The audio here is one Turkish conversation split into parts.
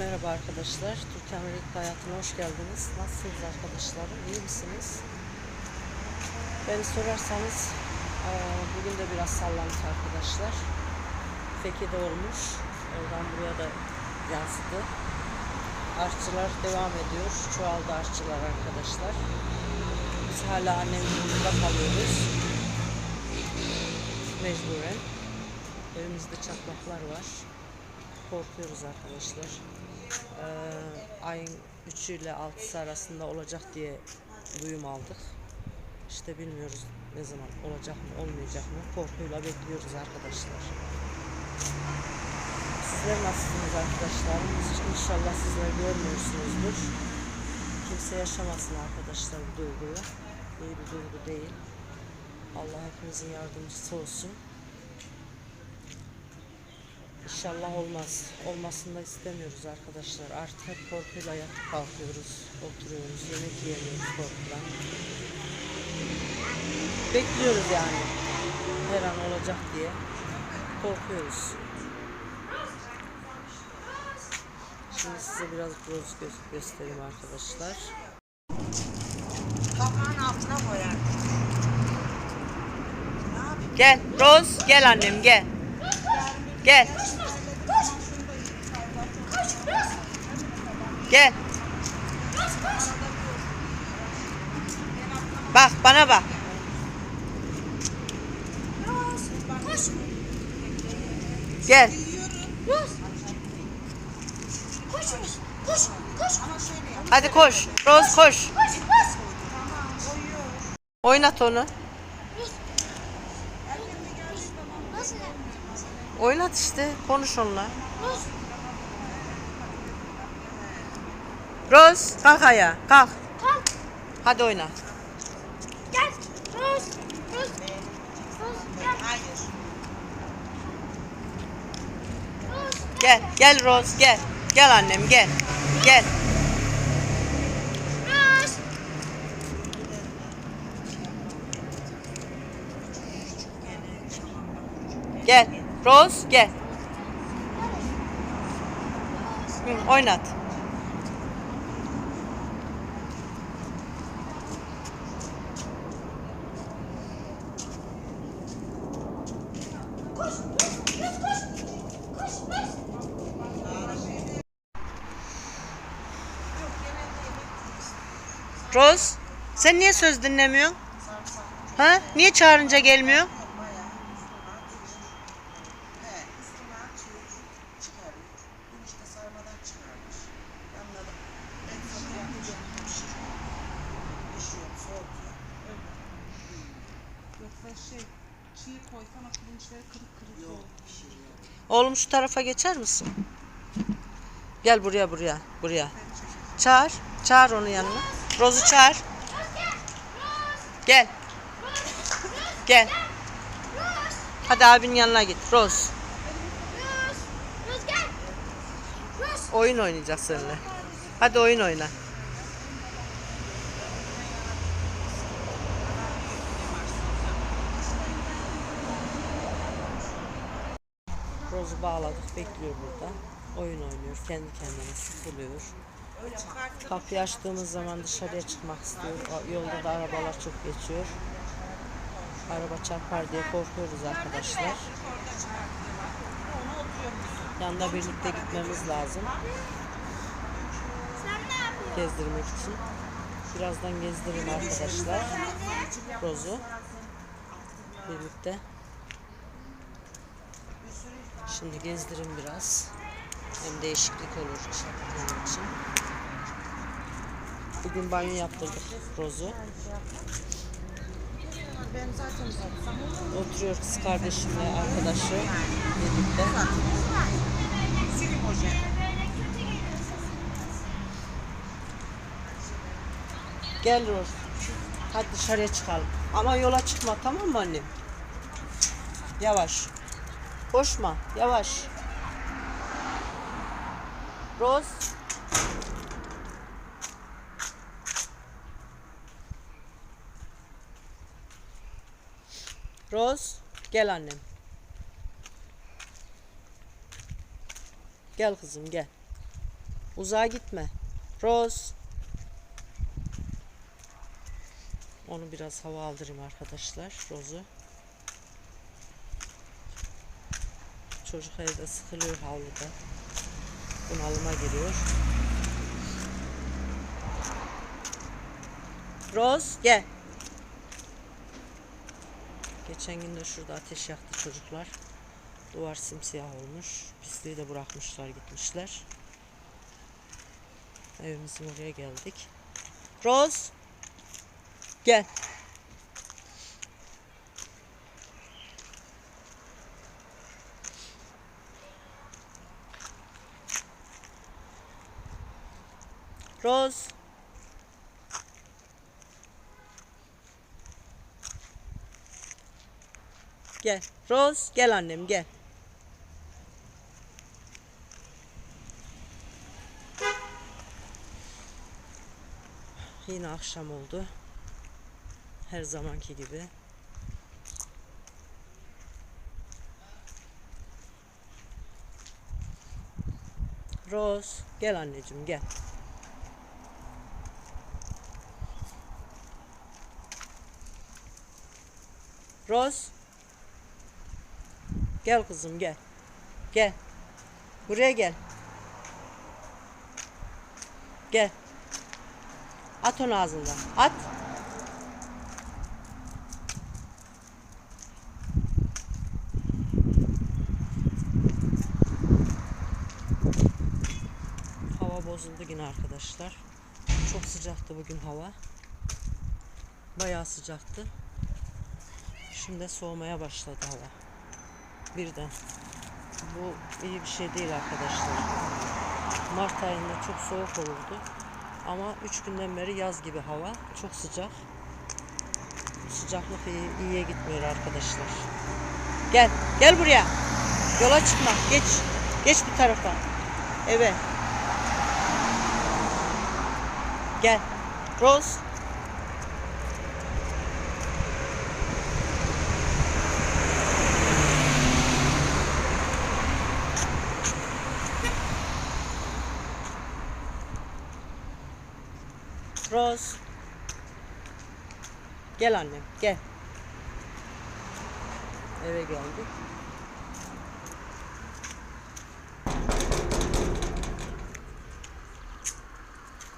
Merhaba arkadaşlar. Türkan Renkli Hayatı'na hoş geldiniz. Nasılsınız arkadaşlarım? İyi misiniz? Beni sorarsanız bugün de biraz sallandık arkadaşlar. Feki'de olmuş. Oradan buraya da yansıdı. Artçılar devam ediyor. Çoğaldı artçılar arkadaşlar. Biz hala annemin yanında kalıyoruz. Mecburen. Evimizde çatlaklar var korkuyoruz arkadaşlar. Ee, ayın 3'ü ile 6'sı arasında olacak diye duyum aldık. İşte bilmiyoruz ne zaman olacak mı olmayacak mı korkuyla bekliyoruz arkadaşlar. Sizler nasılsınız arkadaşlar? İnşallah sizler görmüyorsunuzdur. Kimse yaşamasın arkadaşlar bu duyguyu. İyi bir duygu değil. Allah hepimizin yardımcısı olsun. İnşallah olmaz. Olmasını da istemiyoruz arkadaşlar. Artık hep korkuyla yatıp kalkıyoruz. Oturuyoruz. Yemek yiyemiyoruz korkudan. Bekliyoruz yani. Her an olacak diye. Korkuyoruz. Şimdi size biraz broz gö- göstereyim arkadaşlar. Kapağın altına koyar. Gel Roz gel annem gel. Gel. Gel. Bak bana bak. Koş. Gel. Koş. Koş. Koş. Koş. Hadi koş. Roz koş. Koş. Koş. Oynat onu. Nasıl? Oynat işte. Konuş onunla. Roz kalk ayağa. Kalk. Kalk. Hadi oyna. Gel. Koş. Koş. Koş. Gel. Koş. Gel. Gel Roz gel. Gel annem gel. Gel. Koş. Gel. Roz gel. Hı, oynat. Roz sen niye söz dinlemiyorsun? Ha? Niye çağırınca gelmiyor? Oğlum şu tarafa geçer misin? Gel buraya buraya buraya. Çağır. Çağır onu yanına. Roz'u çağır. Gel. Gel. Hadi abinin yanına git. Roz. Oyun oynayacak seninle. Hadi oyun oyna. Roz'u bağladık. Bekliyor burada. Oyun oynuyor. Kendi kendine sıkılıyor. Kapıyı açtığımız zaman dışarıya çıkmak istiyor. Yolda da arabalar çok geçiyor. Araba çarpar diye korkuyoruz arkadaşlar. Yanında birlikte gitmemiz lazım. Gezdirmek için. Birazdan gezdiririm arkadaşlar. Rozu. Birlikte. Şimdi gezdirin biraz. Hem değişiklik olur için. Bugün banyo yaptırdık Rozu. Oturuyor kız kardeşimle arkadaşı birlikte. Gel Roz. Hadi dışarıya çıkalım. Ama yola çıkma tamam mı annem? Yavaş. Koşma. Yavaş. Roz. Roz. Gel annem. Gel kızım gel. Uzağa gitme. Rose. Onu biraz hava aldırayım arkadaşlar. Rose'u. Çocuk evde sıkılıyor havluda. Bunalıma giriyor. Rose gel. Geçen gün de şurada ateş yaktı çocuklar. Duvar simsiyah olmuş. Pisliği de bırakmışlar gitmişler. Evimizin oraya geldik. Rose. Gel. Rose. Gel. Rose gel annem gel. Yine akşam oldu. Her zamanki gibi. Rose gel anneciğim gel. Rose Gel kızım gel. Gel. Buraya gel. Gel. At onu ağzından. At. Hava bozuldu yine arkadaşlar. Çok sıcaktı bugün hava. Bayağı sıcaktı. Şimdi soğumaya başladı hava birden. Bu iyi bir şey değil arkadaşlar. Mart ayında çok soğuk olurdu. Ama 3 günden beri yaz gibi hava. Çok sıcak. Sıcaklık iyi, iyiye gitmiyor arkadaşlar. Gel. Gel buraya. Yola çıkma. Geç. Geç bu tarafa. Evet. Gel. Rose. Rose. Gel annem, gel. Eve geldik.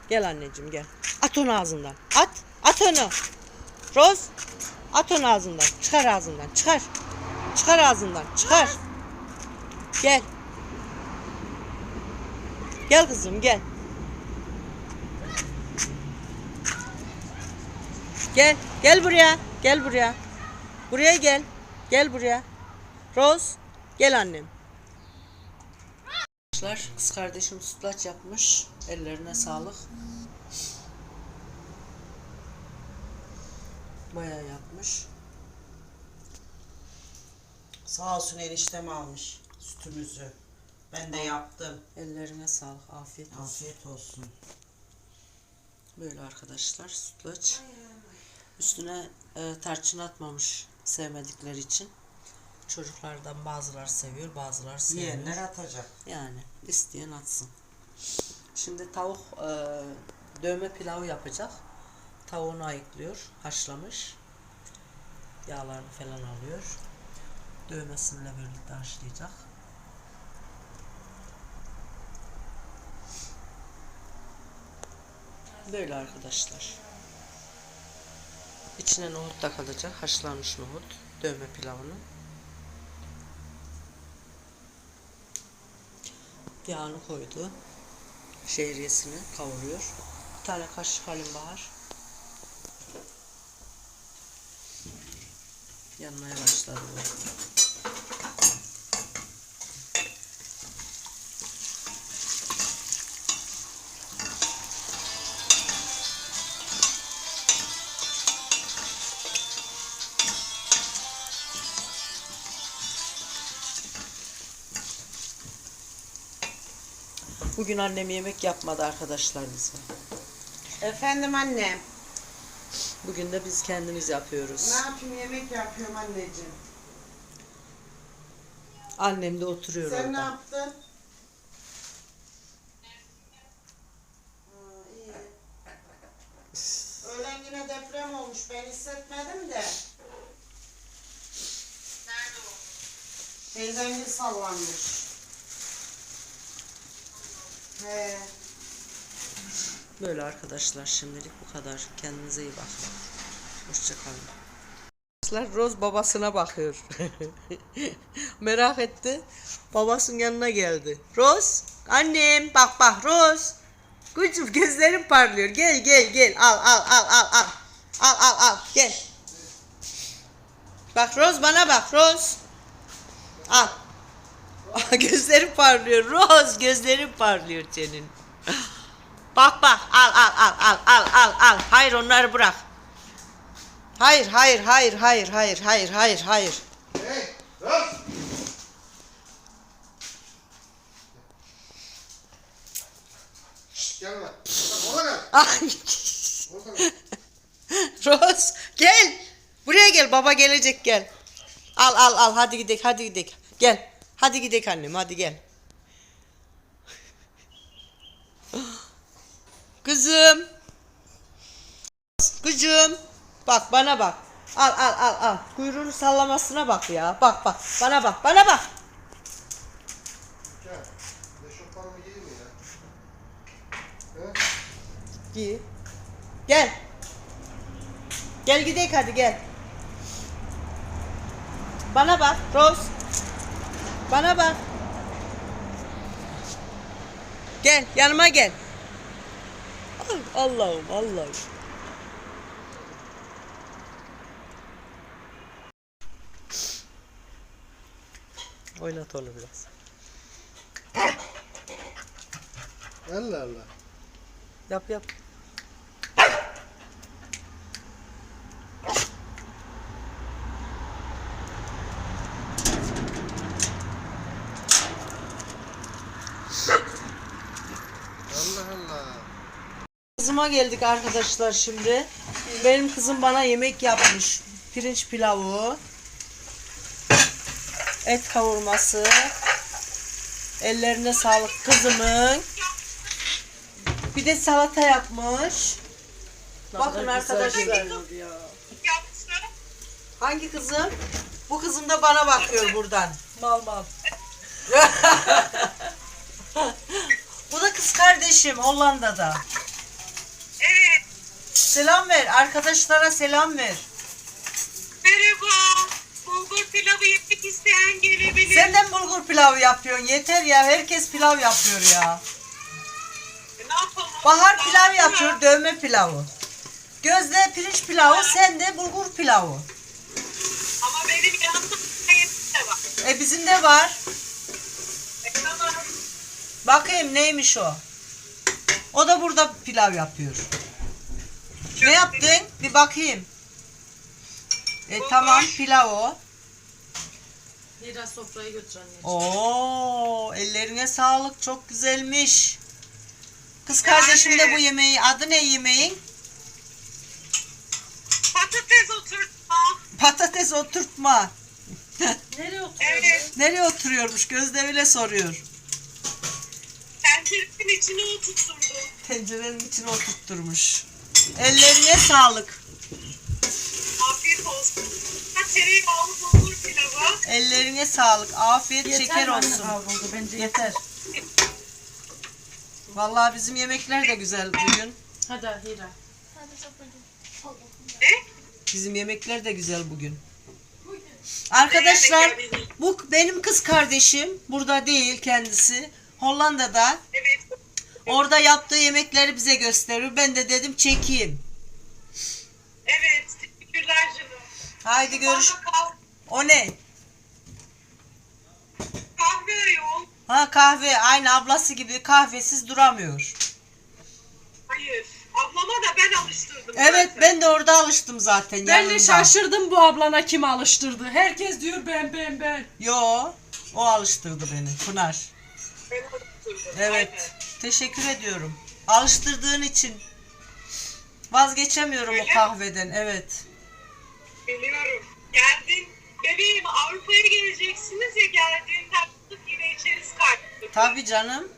Gel anneciğim gel. At onu ağzından. At. At onu. Rose. At onu ağzından. Çıkar ağzından. Çıkar. Çıkar ağzından. Çıkar. Gel. Gel kızım gel. Gel. Gel buraya. Gel buraya. Buraya gel. Gel buraya. Rose. Gel annem. Arkadaşlar kız kardeşim sütlaç yapmış. Ellerine sağlık. Bayağı yapmış. Sağ olsun eniştem almış sütümüzü. Ben de yaptım. Ellerine sağlık. Afiyet olsun. Afiyet olsun. Böyle arkadaşlar sütlaç. Üstüne e, tarçın atmamış sevmedikleri için. Çocuklardan bazıları seviyor, bazıları sevmiyor. Yiyenler atacak. Yani isteyen atsın. Şimdi tavuk e, dövme pilavı yapacak. Tavuğunu ayıklıyor, haşlamış. Yağlarını falan alıyor. Dövmesiyle birlikte haşlayacak. Böyle arkadaşlar. İçine nohut da kalacak. Haşlanmış nohut. Dövme pilavının. Yağını koydu. Şehriyesini kavuruyor. Bir tane kaşık halim bahar. Yanmaya başladı bu. Bugün annem yemek yapmadı arkadaşlar bize. Efendim annem. Bugün de biz kendimiz yapıyoruz. Ne yapayım yemek yapıyorum anneciğim. Annem de oturuyor Sen orada. Sen ne yaptın? Öğlen yine deprem olmuş. Ben hissetmedim de. Nerede o? Teyzengil sallanmış. Böyle arkadaşlar şimdilik bu kadar. Kendinize iyi bakın. Hoşçakalın. Arkadaşlar Roz babasına bakıyor. Merak etti. Babasının yanına geldi. Roz, annem bak bak Roz. Kuzum gözlerim parlıyor. Gel gel gel. Al al al al al. Al al al gel. Bak Roz bana bak Roz. Al. gözlerim parlıyor. Roz gözlerim parlıyor senin. Bak bak al al al al al al al. Hayır onları bırak. Hayır hayır hayır hayır hayır hayır hayır hayır. Hey! Şşt, gel lan. Rose gel. Buraya gel baba gelecek gel. Al al al hadi gidelim hadi gidelim. Gel. Hadi gidelim annem hadi gel. Kızım. Kızım. Bak bana bak. Al al al al. Kuyruğunu sallamasına bak ya. Bak bak. Bana bak. Bana bak. Gel. Eşofmanımı giyeyim mi ya? He? Giy. Gel. Gel gidelim hadi gel. Bana bak Rose. Bana bak. Gel yanıma gel. Allah'ım Allah'ım. Oynat onu biraz. Allah Allah. Yap yap. Allah Allah. Kızıma geldik arkadaşlar şimdi. Benim kızım bana yemek yapmış. Pirinç pilavı. Et kavurması. Ellerine sağlık kızımın. Bir de salata yapmış. Bakın arkadaşlar. Hangi kızım? Bu kızım da bana bakıyor buradan. Mal mal. Bu da kız kardeşim Hollanda'da. Selam ver. Arkadaşlara selam ver. Merhaba. Bulgur pilavı yemek isteyen gelebilir. Sen de mi bulgur pilavı yapıyorsun? Yeter ya. Herkes pilav yapıyor ya. Ne yapalım? Bahar pilav yapıyor. Dövme pilavı. Gözde pirinç pilavı. Sen de bulgur pilavı. Ama benim yanımda de var. E bizim de var. E, tamam. Bakayım neymiş o. O da burada pilav yapıyor. Ne yaptın? Bir bakayım. E tamam pilav o. Biraz sofraya götür anneciğim. Oo, ellerine sağlık. Çok güzelmiş. Kız kardeşim de bu yemeği. Adı ne yemeğin? Patates oturtma. Patates oturtma. Nereye oturuyorsun? Evet. Nereye oturuyormuş? Gözde bile soruyor. Tencerenin içine oturturdum. Tencerenin içine oturtturmuş. Ellerine sağlık. Afiyet olsun. Ha, tereyağlı bulgur pilavı. Ellerine sağlık. Afiyet şeker mi anne olsun. kavruldu? Bence Yeter. Vallahi bizim yemekler de güzel bugün. Hadi Hira. Bizim yemekler de güzel bugün. Arkadaşlar bu benim kız kardeşim. Burada değil kendisi. Hollanda'da. Evet. Orada yaptığı yemekleri bize gösteriyor. Ben de dedim çekeyim. Evet. Teşekkürler canım. Haydi görüş. O ne? Kahve ayol. Ha kahve aynı ablası gibi kahvesiz duramıyor. Hayır. Ablama da ben alıştırdım. Evet zaten. ben de orada alıştım zaten. Ben de yanında. şaşırdım bu ablana kim alıştırdı. Herkes diyor ben ben ben. Yo o alıştırdı beni Pınar. Ben alıştırdım. Evet. Aynen. Teşekkür ediyorum. Alıştırdığın için. Vazgeçemiyorum o Öyle mi? kahveden. Evet. Biliyorum. Geldin. Bebeğim Avrupa'ya geleceksiniz ya geldiğinde attık yine içeriz kalktık. Tabii canım.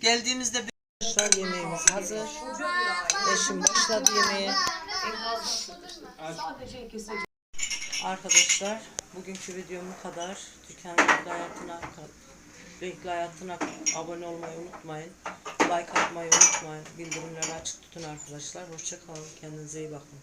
Geldiğimizde bir... Arkadaşlar yemeğimiz hazır. Eşim başladı yemeğe. Arkadaşlar bugünkü videom bu kadar. Renkli Hayatı'na Renkli Hayatı'na abone olmayı unutmayın. Like atmayı unutmayın. Bildirimleri açık tutun arkadaşlar. Hoşçakalın. Kendinize iyi bakın.